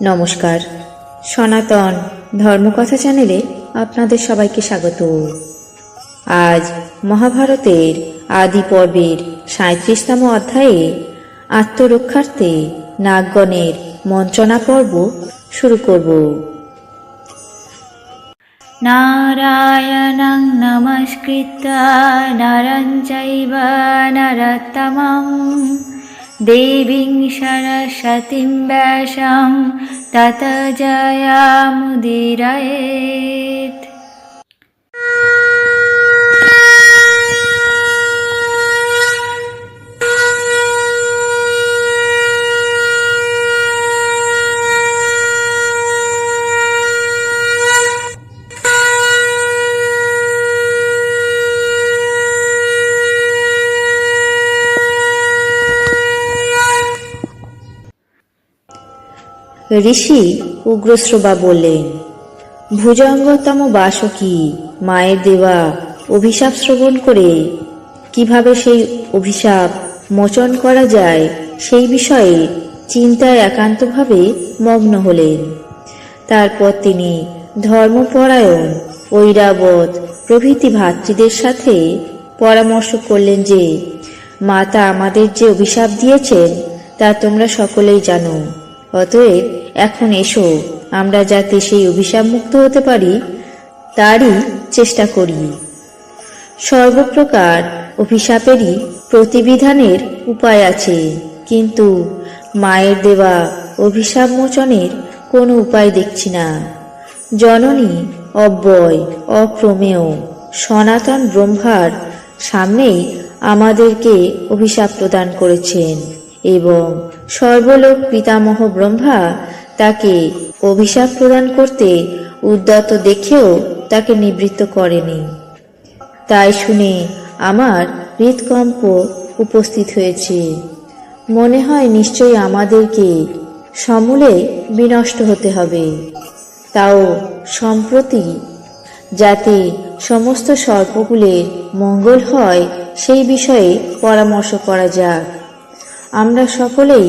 নমস্কার। সনাতন ধর্মকথা চ্যানেলে আপনাদের সবাইকে স্বাগত। আজ মহাভারতের আদি পর্বের সাঁত্রিশতম অধ্যায়ে আত্মরক্ষার্থে নাগগণের মঞ্চনা পর্ব শুরু করব। নারায়ণং নমস্কৃত নরঞ্চৈব নরতমম দেবীং সরস্বতীং ব্যাসাম তত জয়ামুদিরয়েত। ঋষি উগ্রশ্রবা বললেন, ভুজঙ্গতম বাসকী মায়ের দেওয়া অভিশাপ শ্রবণ করে কীভাবে সেই অভিশাপ মোচন করা যায় সেই বিষয়ে চিন্তায় একান্তভাবে মগ্ন হলেন। তারপর তিনি ধর্মপরায়ণ, ঐরাবত প্রভৃতি ভাতৃদের সাথে পরামর্শ করলেন যে, মাতা আমাদের যে অভিশাপ দিয়েছেন, তা তোমরা সকলেই জানো। অতএব এখন এসো, আমরা যাতে সেই অভিশাপ মুক্ত হতে পারি, তারই চেষ্টা করি। সর্বপ্রকার অভিশাপেরই প্রতিবিধানের উপায় আছে, কিন্তু মায়ের দেওয়া অভিশাপ মোচনের কোনো উপায় দেখছি না। জননী অব্যয়, অপ্রমেয়, সনাতন ব্রহ্মার সামনেই আমাদেরকে অভিশাপ প্রদান করেছেন। এবং সর্বলোক পিতামহ ব্রহ্মা তাকে অভিশাপ প্রদান করতে উদ্যত দেখেও তাকে নিবৃত্ত করেনি। তাই শুনে আমার হৃদকম্প উপস্থিত হয়েছে। মনে হয় নিশ্চয়ই আমাদেরকে সমূলে বিনষ্ট হতে হবে। তাও সম্প্রতি যাতে সমস্ত সর্পকুলের মঙ্গল হয়, সেই বিষয়ে পরামর্শ করা যাক। আমরা সকলেই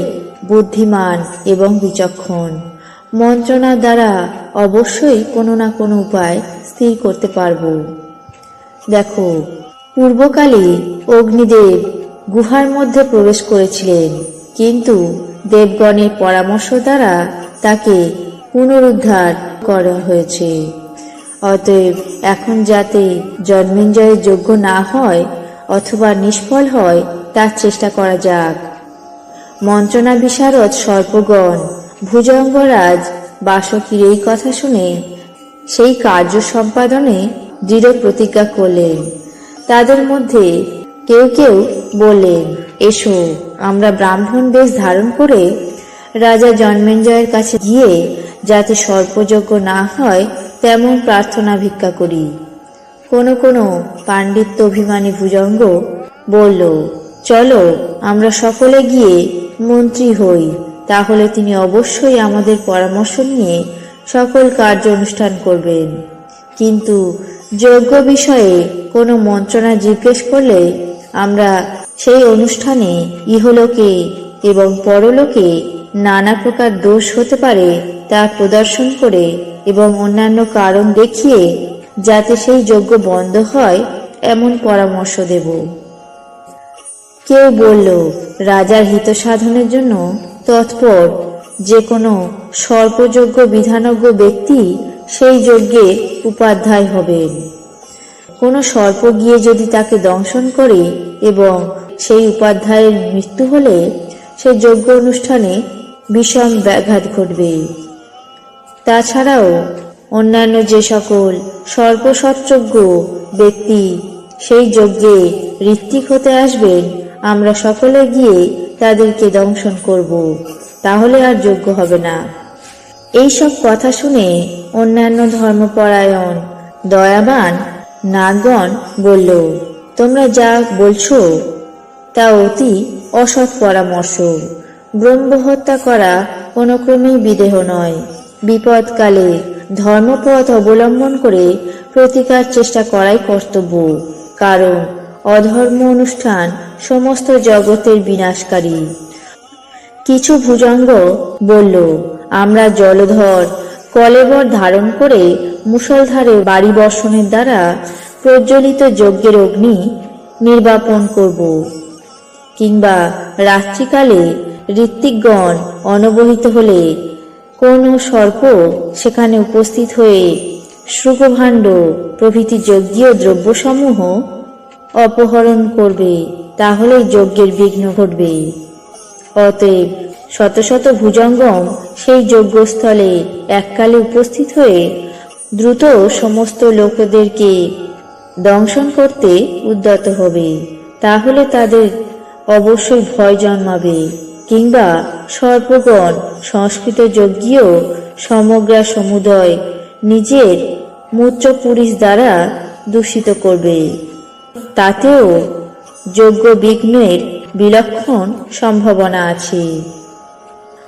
বুদ্ধিমান এবং বিচক্ষণ। মন্ত্রণার দ্বারা অবশ্যই কোনো না কোনো উপায় স্থির করতে পারব। দেখো পূর্বকালে অগ্নিদেব গুহার মধ্যে প্রবেশ করেছিলেন, কিন্তু দেবগণের পরামর্শ দ্বারা তাকে পুনরুদ্ধার করা হয়েছে। অতএব এখন যাতে জন্মেঞ্জয়ের যোগ্য না হয় অথবা নিষ্ফল হয়, তার চেষ্টা করা যাক। মন্ত্রণা বিশারদ সর্পগণ, ভুজঙ্গরাজ বাসকীর এই কথা শুনে সেই কার্য সম্পাদনে দৃঢ় প্রতিজ্ঞা করলেন। তাদের মধ্যে কেউ কেউ বললেন, এসো, আমরা ব্রাহ্মণ বেশ ধারণ করে রাজা জন্মেঞ্জয়ের কাছে গিয়ে যাতে সর্পযজ্ঞ না হয়, তেমন প্রার্থনা ভিক্ষা করি। কোনো কোনো পাণ্ডিত্য অভিমানী ভুজঙ্গ বলল, চলো, আমরা সকলে গিয়ে মন্ত্রী হই, তাহলে তিনি অবশ্যই আমাদের পরামর্শ নিয়ে সকল কার্য অনুষ্ঠান করবেন। কিন্তু যজ্ঞ বিষয়ে কোনো মন্ত্রণা জিজ্ঞেস করলে আমরা সেই অনুষ্ঠানে ইহলোকে এবং পরলোকে নানা প্রকার দোষ হতে পারে তা প্রদর্শন করে এবং অন্যান্য কারণ দেখিয়ে যাতে সেই যজ্ঞ বন্ধ হয়, এমন পরামর্শ দেব। কেউ বলল, রাজার হিত সাধনের জন্য তৎপর যে কোনো সর্পযোগ্য বিধানজ্ঞ ব্যক্তি সেই যজ্ঞে উপাধ্যায় হবেন। কোনো সর্প গিয়ে যদি তাকে দংশন করে এবং সেই উপাধ্যায়ের মৃত্যু হলে সে যজ্ঞ অনুষ্ঠানে বিষম ব্যাঘাত ঘটবে। তাছাড়াও অন্যান্য যে সকল সর্বসৎযোগ্য ব্যক্তি সেই যজ্ঞে ঋত্বিক হতে আসবেন আমরা সকলে গিয়ে তাদেরকে দংশন করব, তাহলে আর যোগ্য হবে না। এইসব কথা শুনে অন্যান্য ধর্মপরায়ণ, দয়াবান নাগগণ বলল, তোমরা যা বলছো, তা অতি অসৎ পরামর্শ। ব্রহ্ম হত্যা করা কোনো ক্রমেই বিদেহ নয়। বিপদকালে ধর্মপথ অবলম্বন করে প্রতিকার চেষ্টা করাই কর্তব্য। কারণ অধর্ম অনুষ্ঠান সমস্ত জগতের বিনাশকারী। কিছু ভুজঙ্গ বলল, আমরা জলধর, কলেবর ধারণ করে মুষলধারে বাড়ি বর্ষণের দ্বারা প্রজ্বলিত যজ্ঞের অগ্নি নির্বাপন করব। কিংবা রাত্রিকালে ঋত্বিকগণ অনবহিত হলে কোন সর্প সেখানে উপস্থিত হয়ে শৃগভাণ্ড প্রভৃতি যজ্ঞীয় দ্রব্যসমূহ অপহরণ করবে। তাহলে যজ্ঞের বিঘ্ন ঘটবে অতএব শত শত ভুজঙ্গম সেই যজ্ঞস্থলে এককালে উপস্থিত হয়ে দ্রুত সমস্ত লোকদেরকে দংশন করতে উদ্যত হবে, তাহলে তাদের অবশ্যই ভয় জন্মাবে, কিংবা সর্পগণ সংস্কৃত যজ্ঞীয় সমগ্র সমুদয় নিজের মূত্র পুরুষ দ্বারা দূষিত করবে। তাতেও যোগ্য বিঘ্নের বিলক্ষণ সম্ভাবনা আছে।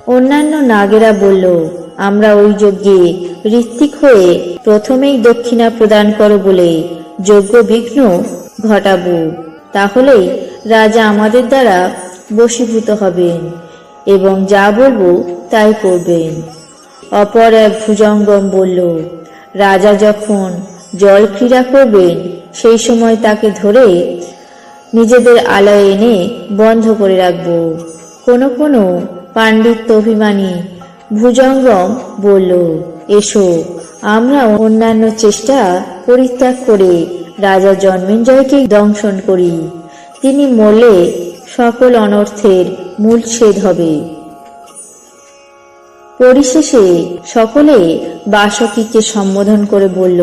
অন্যান্য নাগেরা বলল, আমরা ওই যজ্ঞে ঋত্বিক হয়ে প্রথমেই দক্ষিণা প্রদান করো বলে যজ্ঞ বিঘ্ন ঘটাবো। তাহলেই রাজা আমাদের দ্বারা বশীভূত হবেন এবং যা বলব তাই করবেন। অপর এক ভুজঙ্গম বলল, রাজা যখন জল ক্রীড়া করবেন, সেই সময় তাকে ধরে নিজেদের আলয়ে এনে বন্ধ করে রাখব। কোনো কোনো পাণ্ডিত্য অভিমানী ভুজঙ্গম বলল, এসো, আমরা অন্যান্য চেষ্টা পরিত্যাগ করে রাজা জন্মেঞ্জয়কে দংশন করি। তিনি মরলে সকল অনর্থের মূল ছেদ হবে। পরিশেষে সকলে বাসকীকে সম্বোধন করে বলল,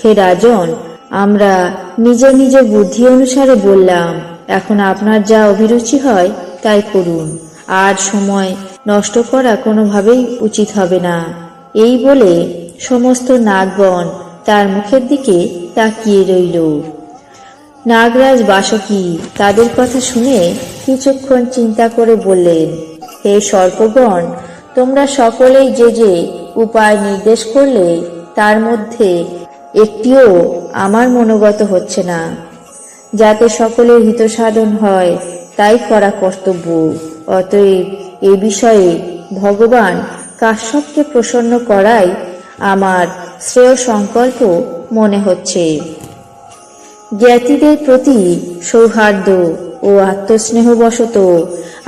হে রাজন আমরা নিজ নিজ বুদ্ধি অনুসারে বললাম, এখন আপনার যা অভিরুচি হয়, তাই করুন। আর সময় নষ্ট করা কোনোভাবেই উচিত হবে না। এই বলে সমস্ত নাগগণ তার মুখের দিকে তাকিয়ে রইল। নাগরাজ বাসকী তাদের কথা শুনে কিছুক্ষণ চিন্তা করে বললেন, হে সর্পগণ, তোমরা সকলেই যে যে উপায় নির্দেশ করলে, তার মধ্যে একটিও আমার মনোগত হচ্ছে না। যাতে সকলের হিত সাধন হয়, তাই করা কর্তব্য। অতএব এ বিষয়ে ভগবান কাশ্যপকে প্রসন্ন করাই আমার শ্রেয় সংকল্প মনে হচ্ছে। জ্ঞাতিদের প্রতি সৌহার্দ্য ও আত্মস্নেহবশত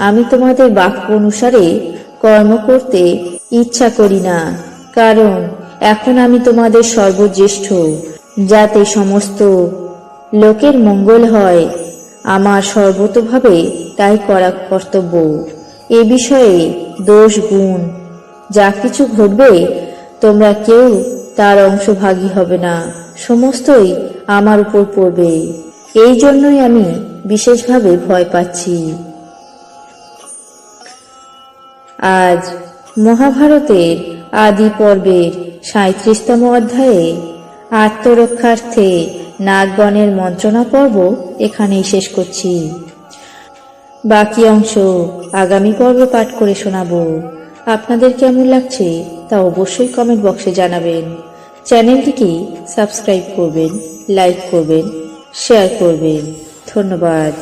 আমি তোমাদের বাক্য অনুসারে কর্ম করতে ইচ্ছা করি না, কারণ এখন আমি তোমাদের সর্বজ্যেষ্ঠ, যাতে সমস্ত লোকের মঙ্গল হয়। আমার সর্বতভাবে তাই করা কর্তব্য। এ বিষয়ে দোষ, গুণ, যা কিছু ঘটবে, তোমরা কেউ তার অংশভাগী হবে না। সমস্তই আমার উপর পড়বে। এই জন্যই আমি বিশেষভাবে ভয় পাচ্ছি। আজ মহাভারতের আদি পর্বের সাঁত্রিশতম অধ্যায়ে আত্মরক্ষার্থে নাগগণের মন্ত্রণা পর্ব এখানেই শেষ করছি। বাকি অংশ আগামী পর্ব পাঠ করে শোনাবো। আপনাদের কেমন লাগছে তা অবশ্যই কমেন্ট বক্সে জানাবেন। চ্যানেলটিকে সাবস্ক্রাইব করবেন লাইক করবেন শেয়ার করবেন। ধন্যবাদ।